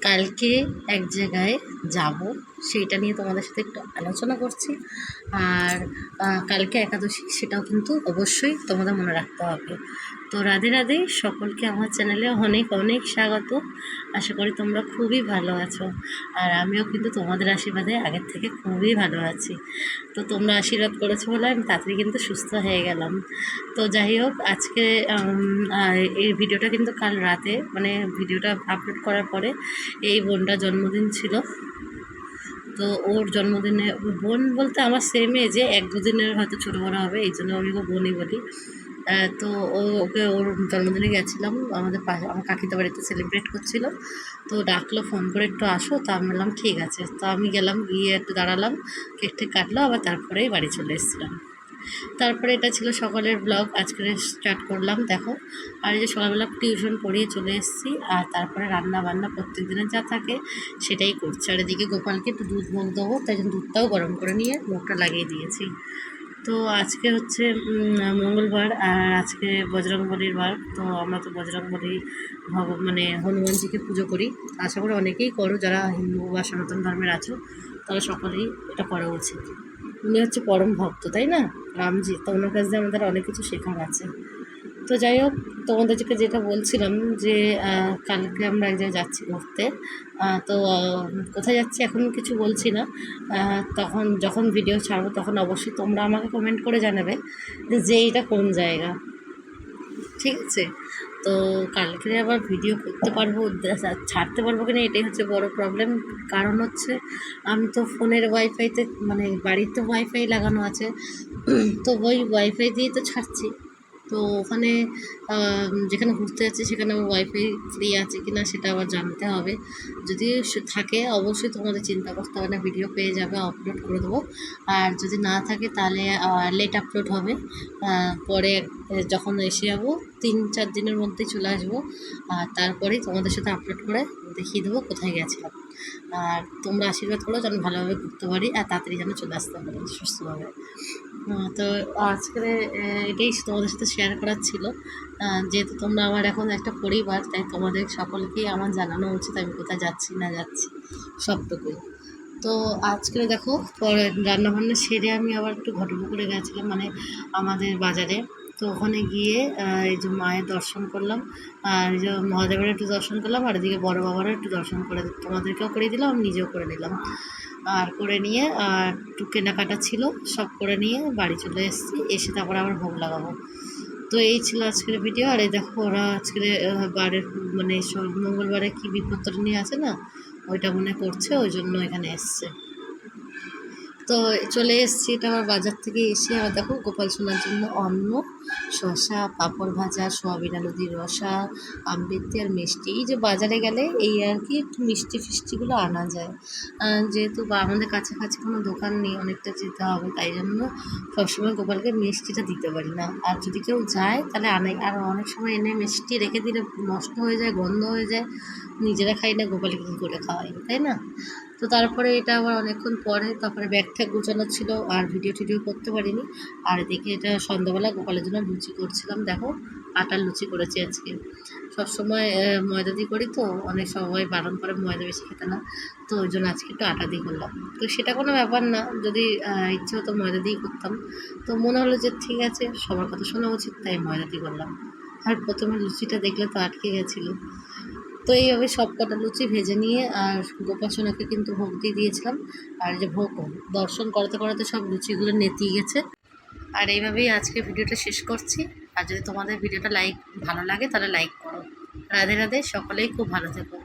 কালকে এক জায়গায় যাব। সেইটা নিয়ে তোমাদের সাথে একটু আলোচনা করছি। আর কালকে একাদশী সেটাও কিন্তু অবশ্যই তোমাদের মনে রাখতে হবে। তো রাধে রাধে, সকলকে আমার চ্যানেলে অনেক অনেক স্বাগত। আশা করি তোমরা খুবই ভালো আছো। আর আমিও কিন্তু তোমাদের আশীর্বাদে আগের থেকে খুবই ভালো আছি। তো তোমরা আশীর্বাদ করেছ বলে আমি তাড়াতাড়ি কিন্তু সুস্থ হয়ে গেলাম। তো যাই হোক, আজকে এই ভিডিওটা কিন্তু কাল রাতে মানে ভিডিওটা আপলোড করার পরে এই বোনটার জন্মদিন ছিল। তো ওর জন্মদিনে বোন বলতে আমার সেম এজে এক দুদিনের হয়তো ছোটো বড়ো হবে, এই জন্য আমি ওকে বোনই বলি। তো ওকে ওর জন্মদিনে গেছিলাম, আমাদের পাশে আমার কাকিতে বাড়িতে সেলিব্রেট করছিল। তো ডাকলো ফোন করে একটু আসো, তো আমি বললাম, ঠিক আছে। তো আমি গেলাম, গিয়ে একটু দাঁড়ালাম কেক টেক কাটলো, আবার তারপরেই বাড়ি চলে এসেছিলাম। তারপরে এটা ছিল সকালের ব্লগ আজকে স্টার্ট করলাম, দেখো। আর এই যে সকালবেলা টিউশন পড়িয়ে চলে এসেছি, আর তারপরে রান্না বান্না প্রত্যেক দিনের যা থাকে সেটাই করছি। আর এদিকে গোপালকে একটু দুধ মুখ দেবো তাই জন্য দুধটাও গরম করে নিয়ে মুখটা লাগিয়ে দিয়েছি। তো আজকে হচ্ছে মঙ্গলবার, আর আজকে বজরংবলির বার, তো আমরা তো বজরংবলী ভগ মানে হনুমানজিকে পুজো করি। আশা করি অনেকেই করো, যারা হিন্দু বা সনাতন ধর্মের আছো, তারা সকলেই এটা করা উচিত। উনি হচ্ছে পরম ভক্ত, তাই না? রামজি তো ওনার কাছ দিয়ে আমাদের অনেক কিছু শেখার আছে। তো যাই হোক তোমাদেরকে যেটা বলছিলাম যে কালকে আমরা এক জায়গায় যাচ্ছি ঘুরতে তো কোথায় যাচ্ছি এখন কিছু বলছি না। তখন যখন ভিডিও ছাড়বো তখন অবশ্যই তোমরা আমাকে কমেন্ট করে জানাবে যে এইটা কোন জায়গা। ঠিক আছে? তো কালকে আবার ভিডিও করতে পারব ছাড়তে পারব কিনা এটাই হচ্ছে বড় প্রবলেম কারণ হচ্ছে, আমি তো ফোনের ওয়াইফাইতে মানে বাড়িতে ওয়াইফাই লাগানো আছে। তো ওই ওয়াইফাই দিয়েই তো ছাড়ছি। তো ওখানে যেখানে ঘুরতে যাচ্ছি সেখানে আমার ওয়াইফাই ফ্রি আছে কি না সেটা আবার জানতে হবে। যদি থাকে, অবশ্যই তোমাদের চিন্তা করতে হবে না ভিডিও পেয়ে যাবে আপলোড করে দেবো। আর যদি না থাকে তাহলে লেট আপলোড হবে। পরে যখন এসে যাব, তিন চার দিনের মধ্যেই চলে আসব। আর তারপরেই তোমাদের সাথে আপলোড করে দেখিয়ে দেবো কোথায় গেছিলাম। আর তোমরা আশীর্বাদ করো যেন ভালোভাবে ঘুরতে পারি আর তাড়াতাড়ি যেন চলে আসতে পারি সুস্থভাবে। তো আজকে এটাই তোমাদের সাথে শেয়ার করার ছিল। যেহেতু তোমরা আমার এখন একটা পরিবার, তাই তোমাদের সকলকেই আমার জানানো উচিত আমি কোথায় যাচ্ছি, না যাচ্ছি, সবটুকুই। তো আজকে দেখো, পরে রান্নাবান্না সেরে আমি আবার একটু ঘটপুকুরে গেছিলাম মানে আমাদের বাজারে। তো ওখানে গিয়ে এই যে মায়ের দর্শন করলাম, আর এই যে মহাদেবের একটু দর্শন করলাম, আর এদিকে বড় বাবারও একটু দর্শন করে তোমাদেরকেও করে দিলাম, আমি নিজেও করে নিলাম। আর করে নিয়ে, আর একটু কেনাকাটা ছিল, সব করে নিয়ে বাড়ি চলে এসেছি, এসে তারপরে আবার ভোগ লাগাবো। তো এই ছিল আজকের ভিডিও আর এই দেখো ওরা আজকের বারের মানে মঙ্গলবারে কি বিপত্তর নিয়ে আছে না, ওইটা মনে করছে ওই জন্য এখানে এসছে। তো চলে এসেছি, এটা আমার বাজার থেকে এসে আবার দেখো গোপাল সোনার জন্য অন্ন। শসা, পাঁপড় ভাজা, সোয়াবিন আলু দিয়ে রসা আমৃত্তি আর মিষ্টি। এই যে বাজারে গেলে এই আর কি একটু মিষ্টি ফিষ্টিগুলো আনা যায়। যেহেতু বা আমাদের কাছাকাছি কোনো দোকান নেই, অনেকটা যেতে হবে, তাই জন্য সবসময় গোপালকে মিষ্টিটা দিতে পারি না। আর যদি কেউ যায়, তাহলে আনে। আর অনেক সময় এনে মিষ্টি রেখে দিলে নষ্ট হয়ে যায়, গন্ধ হয়ে যায়। নিজেরা খাই না, গোপালকে কী করে খাওয়াই, তাই না? তো তারপরে এটা আবার অনেকক্ষণ পরে তারপরে ব্যাগ ট্যাগ গোছানো ছিল আর ভিডিও টিডিও করতে পারিনি। আর এদিকে এটা সন্ধ্যাবেলা গোপালের জন্য লুচি করছিলাম। দেখো, আটার লুচি করেছি আজকে। সবসময় ময়দা দিয়ে করি তো, অনেক সময় বারণ করে ময়দা বেশি খেতে না। তো ওই জন্য আজকে একটু আটা দিয়ে করলাম। তো সেটা কোনো ব্যাপার না, যদি ইচ্ছে হতো ময়দা দিয়েই করতাম। তো মনে হলো যে ঠিক আছে, সবার কথা শোনা উচিত, তাই ময়দা দিয়ে করলাম। আর প্রথমে লুচিটা দেখলে তো আটকে গেছিল। তো এইভাবে সব কটা লুচি ভেজে নিয়ে আর গোপাসনাকে কিন্তু ভোগ দিয়ে দিয়েছিলাম। আর যে ভোগ দর্শন করাতে করাতে সব লুচিগুলো নেতিয়ে গেছে। আর এইভাবেই আজকে ভিডিওটা শেষ করছি। আর যদি তোমাদের ভিডিওটা লাইক ভালো লাগে তাহলে লাইক করো। রাধে রাধে, সকলেই খুব ভালো থেকো।